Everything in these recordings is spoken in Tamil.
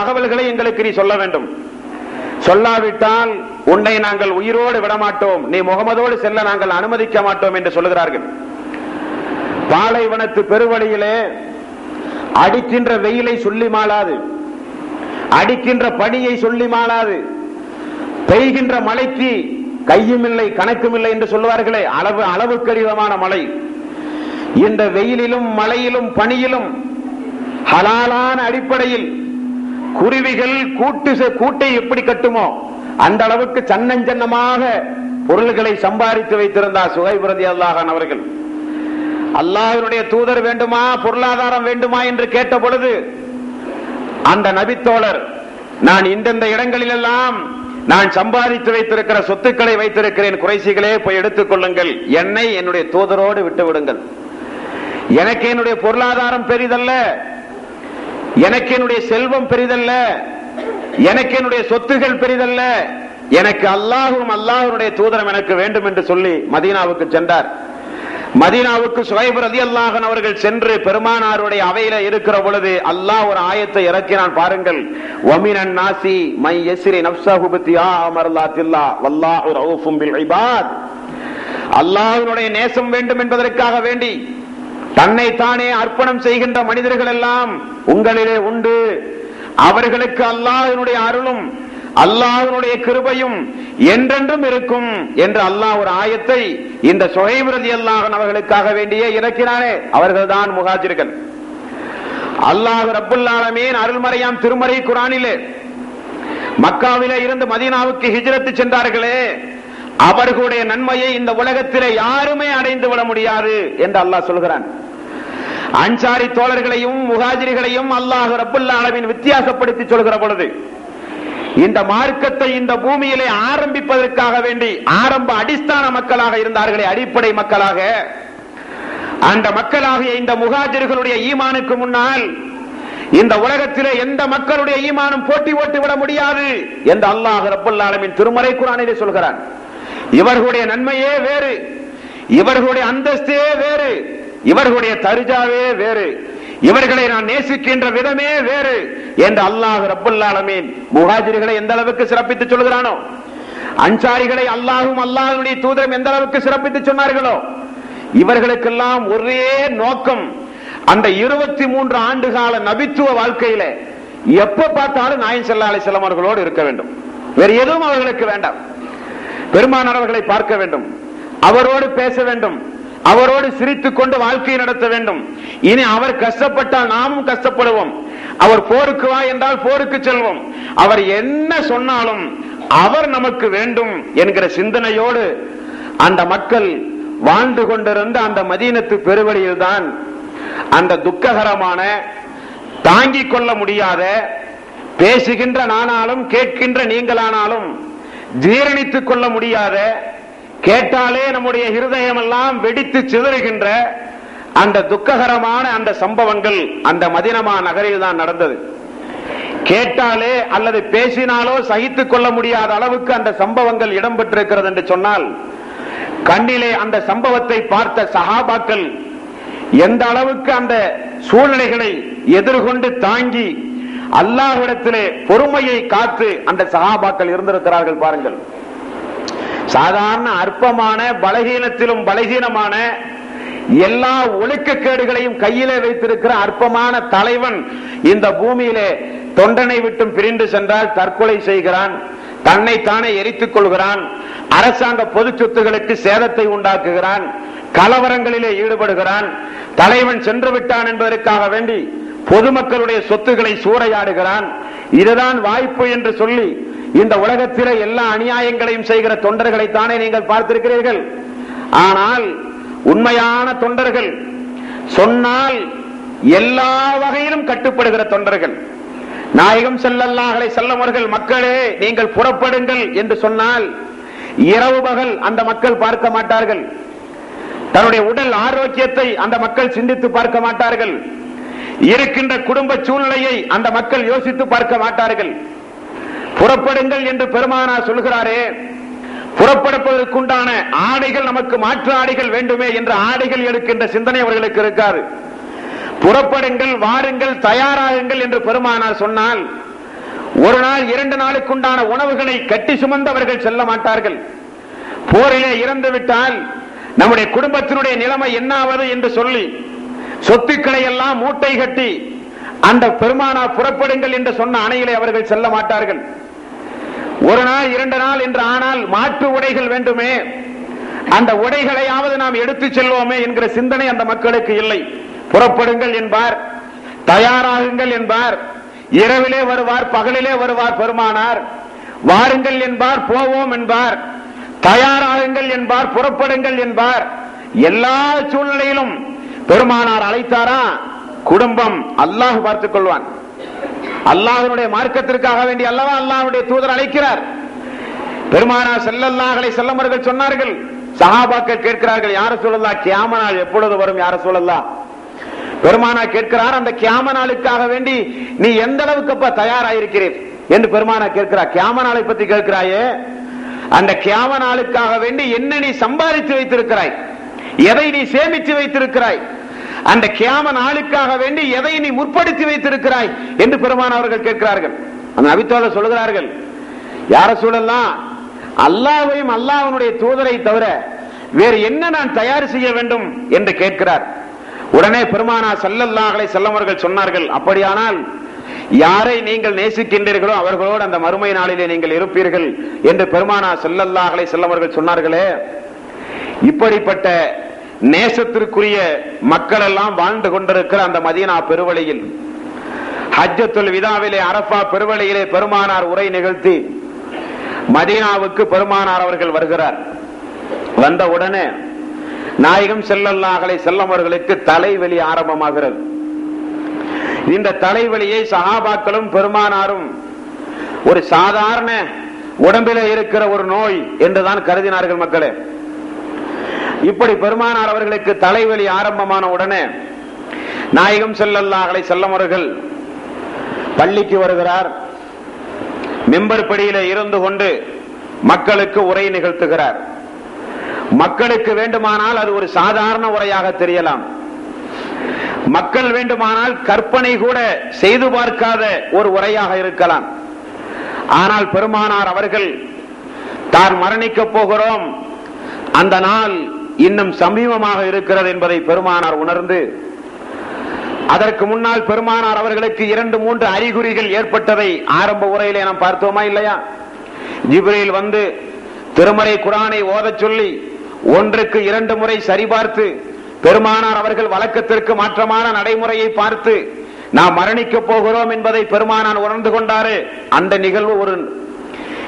தகவல்களை எங்களுக்கு நீ சொல்ல வேண்டும். சொல்லாவிட்டால் உன்னை நாங்கள் உயிரோடு விடமாட்டோம். நீ முகமதோடு செல்ல நாங்கள் அனுமதிக்க மாட்டோம் என்று சொல்லுகிறார்கள். பாலைவனத்து பெருவழியிலே அடிக்கின்ற வெயிலை சொல்லி மாளாது. அடிக்கின்ற பனியை சொல்லி மாளாது. பெய்கின்ற மழைக்கு கையும் இல்லை கணக்கும் இல்லை என்று சொல்லுவார்களே அளவு அளவுக்கடிதமான மழை. இந்த வெயிலிலும் மழையிலும் பனியிலும் ஹலாலான அடிப்படையில் குருவிகள் கூட்டு செ- கூட்டை எப்படி கட்டுமோ அந்த அளவுக்கு சன்னஞ்சன்னமாக பொருள்களை சம்பாதித்து வைத்திருந்தார் சுகைபுரதி அல்லாஹான் அவர்கள். அல்லாஹ்வினுடைய தூதர் வேண்டுமா பொருளாதாரம் வேண்டுமா என்று கேட்ட பொழுது அந்த நபித்தோழர் நான் இந்தந்த இடங்களிலெல்லாம் நான் சம்பாதித்து வைத்திருக்கிற சொத்துக்களை வைத்திருக்கிறேன் குறைசிகளே போய் எடுத்துக் கொள்ளுங்கள். என்னை என்னுடைய தூதரோடு விட்டு விடுங்கள் எனக்கு என்னுடைய பொருளாதாரம் பெரிதல்ல எனக்கு என்னுடைய செல்வம் பெரிதல்ல. எனக்கு என்னுடைய சொத்துகள் பெரிதல்ல. எனக்கு அல்லாஹும் அல்லாஹருடைய தூதரம் எனக்கு வேண்டும் என்று சொல்லி மதீனாவுக்கு சென்றார். மதீனாவுக்கு சுவைப் ரதி அல்லாஹன் அவர்கள் சென்று பெருமானாருடைய அவையில இருக்கிற பொழுது அல்லாஹ் ஒரு ஆயத்தை இறக்கினான் பாருங்கள். ஒமினன் நாசி மை எஸ்ரி நப்சஹு அமர்லா தில்லா வல்லாஹு ரவுஃபும் பில் இபாத். அல்லாஹ்வினுடைய நேசம் வேண்டும் என்பதற்காக வேண்டி தன்னை தானே அர்ப்பணம் செய்கின்ற மனிதர்கள் எல்லாம் உங்களிலே உண்டு. அவர்களுக்கு அல்லாஹனுடைய அருளும் அல்லாஹனுடைய கிருபையும் என்றென்றும் இருக்கும் என்று அல்லாஹ் ஒரு ஆயத்தை இந்த சுகைவிரதி அல்லாஹன் அவர்களுக்காக வேண்டியே இறக்கினானே. அவர்கள்தான் முகாஜிர்கள் அல்லாஹ் ரபுல்லாலமேன் அருள்மறையாம் திருமறை குரானிலே மக்காவிலே இருந்து மதீனாவுக்கு ஹிஜரத்து சென்றார்களே. அவர்களுடைய நன்மையை இந்த உலகத்திலே யாருமே அடைந்து விட முடியாது என்று அல்லாஹ் சொல்கிறான். அன்சாரி தோழர்களையும் முகாஜிரிகளையும் அல்லாஹ் ரப்புல்லா அளவின் வித்தியாசப்படுத்தி சொல்கிற பொழுது இந்த மார்க்கத்தை இந்த பூமியிலே ஆரம்பிப்பதற்காக வேண்டி ஆரம்ப அடிஸ்தான மக்களாக இருந்தார்களே அடிப்படை மக்களாக அந்த மக்களாகிய இந்த முகாஜிர்களுடைய ஈமானுக்கு முன்னால் இந்த உலகத்திலே எந்த மக்களுடைய ஈமானும் போட்டி ஓட்டி விட முடியாது என்று அல்லாஹ் ரப்பல் திருமறை குரானிலே சொல்கிறான். இவர்களுடைய நன்மையே வேறு. இவர்களுடைய அந்தஸ்தே வேறு. இவர்களுடைய தருஜாவே வேறு. இவர்களை நான் நேசிக்கின்ற விதமே வேறு என்று அல்லாஹ் ரபுல்லாலமீன் ஆலமீன் எந்த அளவுக்கு சிறப்பித்து சொல்கிறானோ அன்சாரிகளை அல்லாஹும் அல்லாஹனுடைய தூதரம் எந்த அளவுக்கு சிறப்பித்து சொன்னார்களோ இவர்களுக்கெல்லாம் ஒரே நோக்கம் அந்த இருபத்தி மூன்று ஆண்டு கால நபித்துவ வாழ்க்கையில எப்ப பார்த்தாலும் நாயின் செல்லா அலிசல்லாம் அவர்களோடு இருக்க வேண்டும். வேறு எதுவும் அவர்களுக்கு வேண்டாம். பெருமானார் அவர்களை பார்க்க வேண்டும். அவரோடு பேச வேண்டும். அவரோடு சிரித்துக் கொண்டு வாழ்க்கையை நடத்த வேண்டும். இனி அவர் கஷ்டப்பட்டால் நாமும் கஷ்டப்படுவோம். அவர் போருக்கு வா என்றால் போருக்கு செல்வோம். அவர் என்ன சொன்னாலும் அவர் நமக்கு வேண்டும் என்கிற சிந்தனையோடு அந்த மக்கள் வாழ்ந்து கொண்டிருந்த அந்த மதீனத்து பெருவழியில் தான் அந்த துக்ககரமான தாங்கிக் கொள்ள முடியாத பேசுகின்ற நானாலும் கேட்கின்ற நீங்களானாலும் ஜீரணித்துக் கொள்ள முடியாத கேட்டாலே நம்முடைய இருதயம் எல்லாம் வெடித்து சிதறுகின்ற அந்த துக்ககரமான அந்த சம்பவங்கள் அந்த மதினமா நகரில் தான் நடந்தது. கேட்டாலே அல்லது பேசினாலோ சகித்துக் கொள்ள முடியாத அளவுக்கு அந்த சம்பவங்கள் இடம்பெற்றிருக்கிறது என்று சொன்னால் கண்ணிலே அந்த சம்பவத்தை பார்த்த சஹாபாக்கள் எந்த அளவுக்கு அந்த சூழ்நிலைகளை எதிர்கொண்டு தாங்கி அல்லாஹிடத்திலே பொறுமையை காத்து அந்த சகாபாக்கள் இருந்திருக்கிறார்கள் பாருங்கள். சாதாரண அற்பமான பலகீனத்திலும் பலகீனமான எல்லா ஒழுக்கக்கேடுகளையும் கையிலே வைத்திருக்கிற அற்பமான தலைவன் இந்த பூமியிலே தொண்டனை விட்டும் பிரிந்து சென்றால் தற்கொலை செய்கிறான் தன்னை தானே எரித்துக் கொள்கிறான் அரசாங்க பொது சொத்துகளுக்கு சேதத்தை உண்டாக்குகிறான் கலவரங்களிலே ஈடுபடுகிறான் தலைவன் சென்று விட்டான் என்பதற்காக வேண்டி பொதுமக்களுடைய சொத்துக்களை சூறையாடுகிறான். இதுதான் வாய்ப்பு என்று சொல்லி இந்த உலகத்தில எல்லா அநியாயங்களையும் செய்கிற தொண்டர்களை தானே நீங்கள் பார்த்திருக்கிறீர்கள். ஆனால் உண்மையான தொண்டர்கள் சொன்னால் எல்லா வகையிலும் கட்டுப்படுகிற தொண்டர்கள். நாயகம் செல்லல்லாஹலை செல்லவர்கள் மக்களே நீங்கள் புறப்படுங்கள் என்று சொன்னால் இரவு பகல் அந்த மக்கள் பார்க்க மாட்டார்கள். தன்னுடைய உடல் ஆரோக்கியத்தை அந்த மக்கள் சிந்தித்து பார்க்க மாட்டார்கள். இருக்கின்ற குடும்ப சூழ்நிலையை அந்த மக்கள் யோசித்து பார்க்க மாட்டார்கள். புறப்படுங்கள் என்று பெருமானார் சொல்கிறாரே புறப்படுவதற்குண்டான ஆடைகள் நமக்கு மாற்று ஆடைகள் வேண்டுமே என்ற ஆடைகள் எடுக்கின்ற சிந்தனை அவர்களுக்கு இருக்காது. புறப்படுங்கள் வாருங்கள் தயாராகுங்கள் என்று பெருமானார் சொன்னால் ஒரு நாள் இரண்டு நாளுக்குண்டான உணவுகளை கட்டி சுமந்தவர்கள் செல்ல மாட்டார்கள். போரிலே இறந்துவிட்டால் நம்முடைய குடும்பத்தினுடைய நிலைமை என்னாவது என்று சொல்லி சொத்துக்களை எல்லாம் மூட்டை கட்டி அந்த பெருமானா புறப்படுங்கள் என்று சொன்ன அணையிலே அவர்கள் செல்ல மாட்டார்கள். ஒரு நாள் இரண்டு நாள் என்று ஆனால் மாற்று உடைகள் வேண்டுமே. அந்த உடைகளையாவது நாம் எடுத்து செல்வோமே என்கிற சிந்தனை அந்த மக்களுக்கு இல்லை. புறப்படுங்கள் என்பார் தயாராகுங்கள் என்பார் இரவிலே வருவார் பகலிலே வருவார் பெருமானார். வாருங்கள் என்பார் போவோம் என்பார் தயாராகுங்கள் என்பார் புறப்படுங்கள் என்பார். எல்லா சூழ்நிலையிலும் பெருமானார் அழைத்தாரா? குடும்பம் அல்லாஹ் பார்த்துக் கொள்வான். அல்லாஹனுடைய மார்க்கத்திற்காக வேண்டி அல்லவா அல்லாஹனுடைய தூதர் அழைக்கிறார். பெருமானார் செல்லல்லாஹலை செல்லமர்கள் சொன்னார்கள் சஹாபாக்கள் கேட்கிறார்கள் யார சொல்லலா கியாம நாள் எப்பொழுது வரும் யார சொல்லலா பெருமானா கேட்கிறார் அந்த கியாம நாளுக்காக வேண்டி நீ எந்த அளவுக்கு அப்ப தயாராயிருக்கிறீர்? என்று பெருமானா கேட்கிறார் கியாம நாளை பத்தி கேட்கிறாயே? அந்த கியாம நாளுக்காக வேண்டி என்ன நீ சம்பாதித்து வைத்திருக்கிறாய்? எதை நீ சேமித்து வைத்திருக்கிறாய்? அந்த கியாம நாளுக்காக வேண்டி எதை நீ முற்படுத்தி வைத்திருக்கிறாய் என்று பெருமான் அவர்கள் கேட்கிறார்கள். அந்த அபித்தோல சொல்லுகிறார்கள் யார சூழலாம் அல்லாவையும் அல்லாவனுடைய தூதரை தவிர வேறு என்ன நான் தயார் செய்ய வேண்டும்? என்று கேட்கிறார். உடனே பெருமானா சல்லல்லாஹலை செல்லவர்கள் சொன்னார்கள் அப்படியானால் யாரை நீங்கள் நேசிக்கின்றீர்களோ அவர்களோடு அந்த மறுமை நாளிலே நீங்கள் இருப்பீர்கள் என்று பெருமானா செல்லல்லாஹலை செல்லவர்கள் சொன்னார்களே. இப்படிப்பட்ட நேசத்திற்குரிய மக்கள் எல்லாம் வாழ்ந்து கொண்டிருக்கிற அந்த மதீனா பெருவழியில் ஹஜ்ஜத்துல் விதாவிலே அரபா பெருவழியிலே பெருமானார் உரை நிகழ்த்தி மதீனாவுக்கு பெருமானார் அவர்கள் வருகிறார். வந்த உடனே நாயகம் செல்லல்லாகலை செல்லவர்களுக்கு தலைவலி ஆரம்பமாகிறது. இந்த தலைவலியை சகாபாக்களும் பெருமானாரும் ஒரு சாதாரண உடம்பில இருக்கிற ஒரு நோய் என்றுதான் கருதினார்கள் மக்களே. இப்படி பெருமானார் அவர்களுக்கு தலைவலி ஆரம்பமான உடனே நாயகம் செல்லல்லாஹலை அவர்கள் பள்ளிக்கு வருகிறார். மெம்பர் படியில இருந்து கொண்டு மக்களுக்கு உரை நிகழ்த்துகிறார். மக்களுக்கு வேண்டுமானால் அது ஒரு சாதாரண உரையாக தெரியலாம். மக்கள் வேண்டுமானால் கற்பனை கூட செய்து பார்க்காத ஒரு உரையாக இருக்கலாம். ஆனால் பெருமானார் அவர்கள் தான் மரணிக்க போகிறோம். அந்த நாள் இன்னும் சமீபமாக இருக்கிறது என்பதை பெருமானார் உணர்ந்து அதற்கு முன்னால் பெருமானார் அவர்களுக்கு இரண்டு மூன்று அறிகுறிகள் ஏற்பட்டதை ஆரம்ப உரையிலே நாம் பார்த்தோமா இல்லையா? ஜிப்ரீல் வந்து திருமறை குரானை ஓதச் சொல்லி ஒன்றுக்கு இரண்டு முறை சரிபார்த்து பெருமானார் அவர்கள் வழக்கத்திற்கு மாற்றமான நடைமுறையை பார்த்து நாம் மரணிக்க போகிறோம் என்பதை பெருமானார் உணர்ந்து கொண்டாரு. அந்த நிகழ்வு ஒரு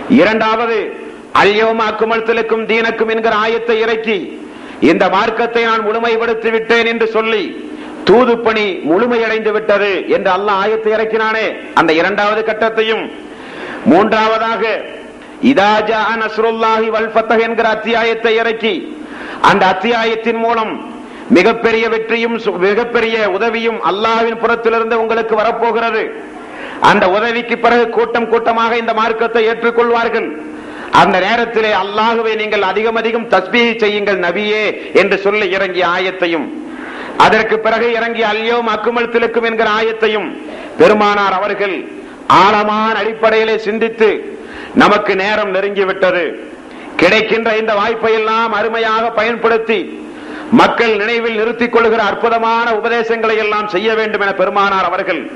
இரண்டாவது அல்யோமா குமழ்த்தலுக்கும் தீனக்கும் என்கிற ஆயத்தை இறக்கி இந்த மார்க்கத்தை நான் முழுமைப்படுத்தி விட்டேன் என்று சொல்லி தூது பணி முழுமையடைந்து விட்டது என்று அல்லாஹ் ஆயத்தை இறக்கினானே. அந்த இரண்டாவது கட்டத்தையும். மூன்றாவதாக இதாஜா நஸ்ருல்லாஹி வல் என்கிற அத்தியாயத்தை இறக்கி அந்த அத்தியாயத்தின் மூலம் மிகப்பெரிய வெற்றியும் சு- மிகப்பெரிய உதவியும் அல்லாஹ்வின் புறத்திலிருந்து உங்களுக்கு வரப்போகிறது. அந்த உதவிக்கு பிறகு கூட்டம் கூட்டமாக இந்த மார்க்கத்தை ஏற்றுக்கொள்வார்கள். அந்த நேரத்திலே அல்லாஹுவை நீங்கள் அதிகம் அதிகம் தஸ்பீ செய்யுங்கள் நபியே என்று சொல்லி இறங்கிய ஆயத்தையும் அதற்கு பிறகு இறங்கிய அல்யோம் அக்குமல் திலுக்கும் என்கிற ஆயத்தையும் பெருமானார் அவர்கள் ஆழமான அடிப்படையிலே சிந்தித்து நமக்கு நேரம் நெருங்கிவிட்டது. கிடைக்கின்ற இந்த வாய்ப்பை எல்லாம் அருமையாக பயன்படுத்தி மக்கள் நினைவில் நிறுத்திக் கொள்கிற அற்புதமான உபதேசங்களை எல்லாம் செய்ய வேண்டும் என பெருமானார் அவர்கள்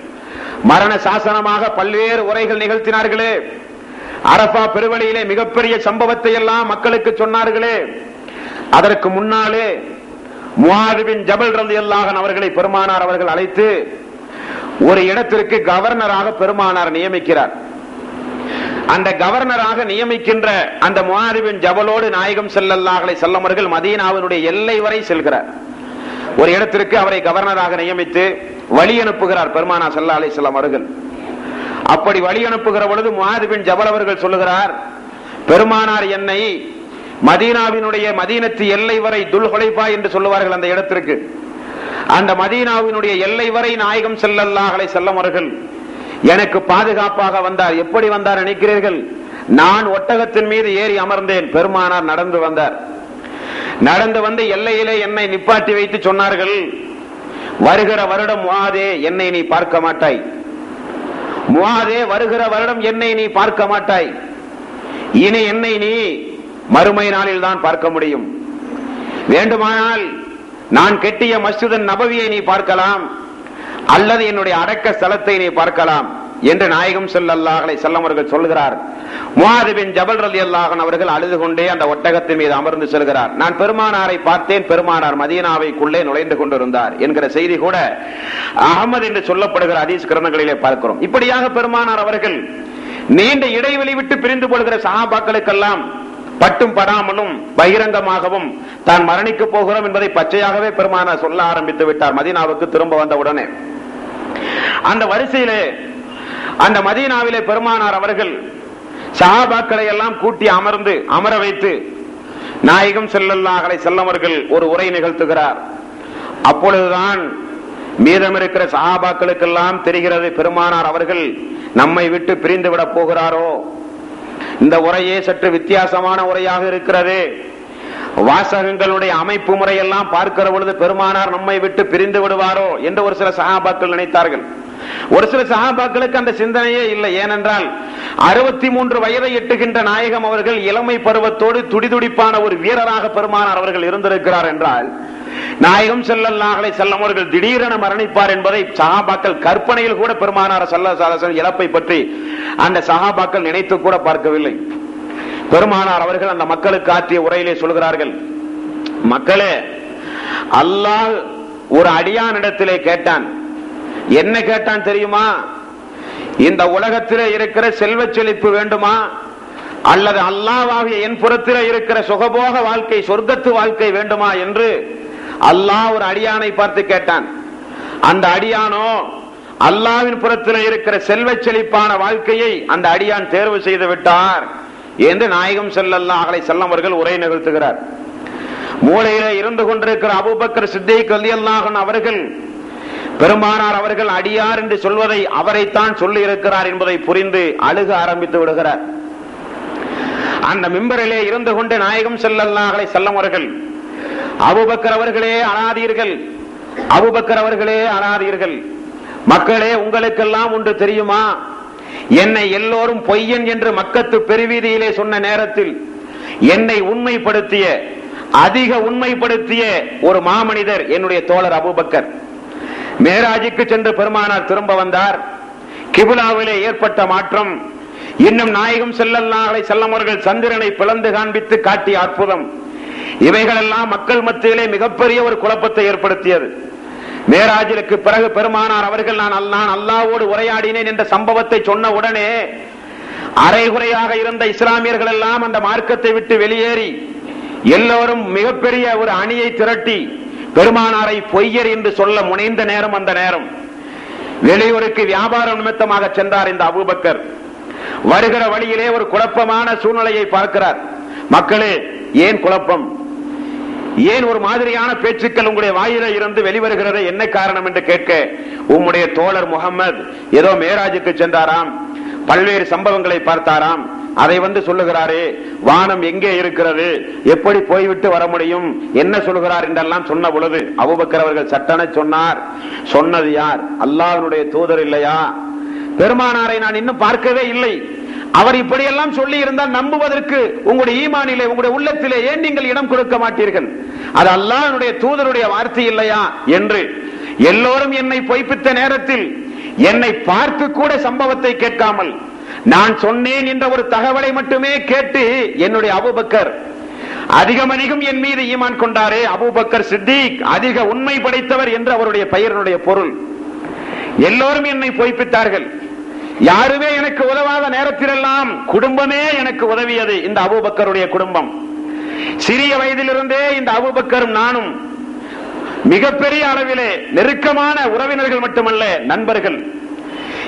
மரண சாசனமாக பல்வேறு உரைகள் நிகழ்த்தினார்களே. அரபா பெருவழியிலே மிகப்பெரிய சம்பவத்தை எல்லாம் மக்களுக்கு சொன்னார்களே. அதற்கு முன்னாலே முவாதுவின் ஜபல் ரந்தி அவர்களை பெருமானார் அவர்கள் அழைத்து ஒரு இடத்திற்கு கவர்னராக பெருமானார் நியமிக்கிறார். அந்த கவர்னராக நியமிக்கின்ற அந்த முவாரிபின் ஜபலோடு நாயகம் செல்லல்லாஹலை செல்லமர்கள் மதீனாவினுடைய எல்லை வரை செல்கிறார். ஒரு இடத்திற்கு அவரை கவர்னராக நியமித்து வழி அனுப்புகிறார் பெருமானா செல்லாலை அலை செல்லம் அவர்கள். அப்படி வழி அனுப்புகிற பொழுது முவாதிபின் ஜபல் அவர்கள் சொல்லுகிறார் பெருமானார் என்னை மதீனாவினுடைய மதீனத்து எல்லை வரை துல்ஹுலைஃபா என்று சொல்லுவார்கள் அந்த இடத்திற்கு. அந்த மதீனாவினுடைய எல்லை வரை நாயகம் செல்லல்லாஹலை செல்லம் அவர்கள் எனக்கு பாதுகாப்பாக வந்தார். எப்படி வந்தார் நினைக்கிறீர்கள்? நான் ஒட்டகத்தின் மீது ஏறி அமர்ந்தேன். பெருமானார் நடந்து வந்தார். நடந்து வந்து எல்லையிலே என்னை நிப்பாட்டி வைத்து சொன்னார்கள் வருகிற வருடம் வாதே என்னை நீ பார்க்க மாட்டாய். முவாதே வருகிற வருடம் என்னை நீ பார்க்க மாட்டாய். இனி என்னை நீ மறுமை நாளில் தான் பார்க்க முடியும். வேண்டுமானால் நான் கெட்டிய மஸ்ஜிதன் நபவியை நீ பார்க்கலாம் அல்லது என்னுடைய அடக்க ஸ்தலத்தை நீ பார்க்கலாம் என்று நாயகம் செல்லல்லாஹலை செல்லமர்கள் சொல்லுகிறார். சொல்கிறார் ஜபல் ரலி அல்லாஹன் அவர்கள் அழுது கொண்டே அந்த ஒட்டகத்தின் மீது அமர்ந்து செல்கிறார். நான் பெருமானாரை பார்த்தேன். பெருமானார் மதீனாவைக்குள்ளே நுழைந்து கொண்டிருந்தார் என்கிற செய்தி கூட அகமது என்று சொல்லப்படுகிற அதீஸ் கிரணங்களிலே பார்க்கிறோம். இப்படியாக பெருமானார் அவர்கள் நீண்ட இடைவெளி விட்டு பிரிந்து கொள்கிற சகாபாக்களுக்கெல்லாம் பட்டும் படாமலும் பகிரங்கமாகவும் தான் மரணிக்க போகிறோம் என்பதை பச்சையாகவே பெருமானார் சொல்ல ஆரம்பித்து விட்டார். மதீனாவுக்கு திரும்ப வந்தவுடனே அந்த வரிசையிலே அந்த மதீனாவிலே பெருமானார் அவர்கள் சஹாபாக்களை எல்லாம் கூட்டி அமர்ந்து அமர வைத்து நாயகம் செல்லல்லாஹலை செல்லவர்கள் ஒரு உரை நிகழ்த்துகிறார். அப்பொழுதுதான் மீதம் இருக்கிற சஹாபாக்களுக்கெல்லாம் தெரிகிறது பெருமானார் அவர்கள் நம்மை விட்டு பிரிந்து விட போகிறாரோ? இந்த உரையே சற்று வித்தியாசமான உரையாக இருக்கிறது. வாசகங்களுடைய அமைப்பு முறையெல்லாம் பார்க்கிற பொழுது பெருமானார் நம்மை விட்டு பிரிந்து விடுவாரோ என்று ஒரு சில சகாபாக்கள் நினைத்தார்கள். ஒரு சில சகாபாக்களுக்கு அந்த சிந்தனையே இல்லை. ஏனென்றால் அறுபத்தி மூன்று வயதை எட்டுகின்ற நாயகம் அவர்கள் இளமை பருவத்தோடு துடிதுடிப்பான ஒரு வீரராக பெருமானார் அவர்கள் இருந்திருக்கிறார் என்றால் நாயகம் செல்லல்லாஹலை செல்லம் அவர்கள் திடீரென மரணிப்பார் என்பதை சகாபாக்கள் கற்பனையில் கூட பெருமானார் செல்ல இழப்பை பற்றி அந்த சகாபாக்கள் நினைத்து கூட பார்க்கவில்லை. பெருமானார் அவர்கள் அந்த மக்களுக்கு ஆற்றிய உரையிலே சொல்கிறார்கள் மக்களே அல்லாஹ் ஒரு அடியானிடத்திலே கேட்டான் என்ன கேட்டான் தெரியுமா? இந்த உலகத்திலே இருக்கிற செல்வ செழிப்பு வேண்டுமா? அல்லது அல்லாவாகிய என் புறத்தில் இருக்கிற சுகபோக வாழ்க்கை சொர்க்கத்து வாழ்க்கை வேண்டுமா என்று அல்லாஹ் ஒரு அடியானை பார்த்து கேட்டான். அந்த அடியானோ அல்லாவின் புறத்தில் இருக்கிற செல்வ செழிப்பான வாழ்க்கையை அந்த அடியான் தேர்வு செய்து விட்டார் என்று நாயகம் செல்லல்லா அவளை செல்லவர்கள் உரை நிகழ்த்துகிறார். மூளையில இருந்து கொண்டிருக்கிற அபுபக்கர் சித்திக் கல்யல்லாகன் அவர்கள் பெருமானார் அவர்கள் அடியார் என்று சொல்வதை அவரைத்தான் சொல்லி இருக்கிறார் என்பதை புரிந்து அழுக ஆரம்பித்து விடுகிறார். அந்த மிம்பரிலே இருந்து கொண்டு நாயகம் செல்லல்லாஹலை செல்லவர்கள் அபுபக்கர் அவர்களே அனாதீர்கள் அபுபக்கர் அவர்களே அனாதீர்கள் மக்களே உங்களுக்கெல்லாம் ஒன்று தெரியுமா? என்னை எல்லோரும் பொய்யன் என்று மக்கத்து பெருவீதியிலே சொன்ன நேரத்தில் என்னை உண்மைப்படுத்திய அதிக உண்மைப்படுத்திய ஒரு மாமனிதர் என்னுடைய தோழர் அபுபக்கர். மேராஜுக்கு சென்று பெருமானார் திரும்ப வந்தார். கிபுலாவிலே ஏற்பட்ட மாற்றம். இன்னும் நாயகம் செல்லல்லாஹலை செல்லமர்கள் சந்திரனை பிளந்து காண்பித்து காட்டிய அற்புதம். இவைகளெல்லாம் மக்கள் மத்தியிலே மிகப்பெரிய ஒரு குழப்பத்தை ஏற்படுத்தியது. மேராஜிலுக்கு பிறகு பெருமானார் அவர்கள் நான் நான் அல்லாவோடு உரையாடினேன் என்ற சம்பவத்தை சொன்ன உடனே அரைகுறையாக இருந்த இஸ்லாமியர்கள் எல்லாம் அந்த மார்க்கத்தை விட்டு வெளியேறி எல்லோரும் மிகப்பெரிய ஒரு அணியை திரட்டி பெருமானாரை பொய்யர் என்று சொல்ல முனைந்த நேரம் அந்த நேரம். வெளியூருக்கு வியாபார நிமித்தமாக சென்றார் இந்த அபுபக்கர். வருகிற வழியிலே ஒரு குழப்பமான சூழ்நிலையை பார்க்கிறார். மக்களே ஏன் குழப்பம்? ஏன் ஒரு மாதிரியான பேச்சுக்கள் உங்களுடைய வாயில இருந்து வெளிவருகிறது என்ன காரணம் என்று கேட்க உம்முடைய தோழர் முகமது ஏதோ மேராஜுக்கு சென்றாராம். பல்வேறு சம்பவங்களை பார்த்தாராம். அதை வந்து சொல்லுகிறாரே வானம் எங்கே இருக்கிறது? எப்படி போய்விட்டு வர முடியும்? என்ன சொல்லுகிறார் என்றெல்லாம் சொன்ன பொழுது அபுபக்கர் அவர்கள் சொன்னார். சொன்னது யார்? அல்லாவினுடைய தூதர் இல்லையா? பெருமானாரை நான் இன்னும் பார்க்கவே இல்லை. அவர் இப்படியெல்லாம் சொல்லி இருந்தால் நம்புவதற்கு உங்களுடைய ஈமானிலே உங்களுடைய உள்ளத்திலே ஏன் நீங்கள் இடம் கொடுக்க மாட்டீர்கள்? அது அல்லாஹனுடைய தூதருடைய வார்த்தை இல்லையா என்று எல்லோரும் என்னை பொய்ப்பித்த நேரத்தில் என்னை பார்த்து கூட சம்பவத்தை கேட்காமல் நான் சொன்னேன் என்ற ஒரு தகவலை மட்டுமே கேட்டு என்னுடைய அபுபக்கர் அதிகம் அதிகம் என் மீது ஈமான் கொண்டாரே அபூபக்கர் சித்திக் அதிக உண்மை படைத்தவர் என்று அவருடைய பெயரினுடைய பொருள். எல்லோரும் என்னை பொய்ப்பித்தார்கள். யாருமே எனக்கு உதவாத நேரத்திலெல்லாம் குடும்பமே எனக்கு உதவியது இந்த அபூபக்கருடைய குடும்பம். சிறிய வயதிலிருந்தே இந்த அபூபக்கரும் நானும் மிகப்பெரிய அளவிலே நெருக்கமான உறவினர்கள் மட்டுமல்ல நண்பர்கள்.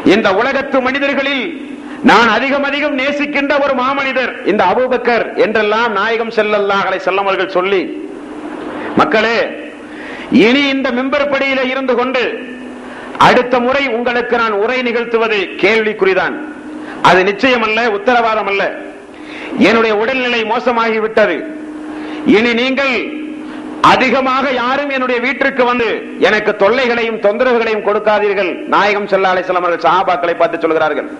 இந்த உலகத்து மனிதர்களில் நான் அதிகம் அதிகம் நேசிக்கின்ற ஒரு மாமனிதர் இந்த அபுபக்கர் என்றெல்லாம் நாயகம் செல்லல்லாஹலை செல்லவர்கள் சொல்லி மக்களே இனி இந்த மெம்பர் படியில இருந்து கொண்டு அடுத்த முறை உங்களுக்கு நான் உரை நிகழ்த்துவது கேள்விக்குறிதான். அது நிச்சயம் அல்ல உத்தரவாதம் அல்ல என்னுடைய உடல்நிலை மோசமாகிவிட்டது. இனி நீங்கள் அதிகமாக யாரும் என்னுடைய வீட்டிற்கு வந்து எனக்கு தொல்லைகளையும் தொந்தரவுகளையும் கொடுக்காதீர்கள் நாயகம் செல்லாலை சிலமர்கள் வஸல்லம் பார்த்து சொல்கிறார்கள்.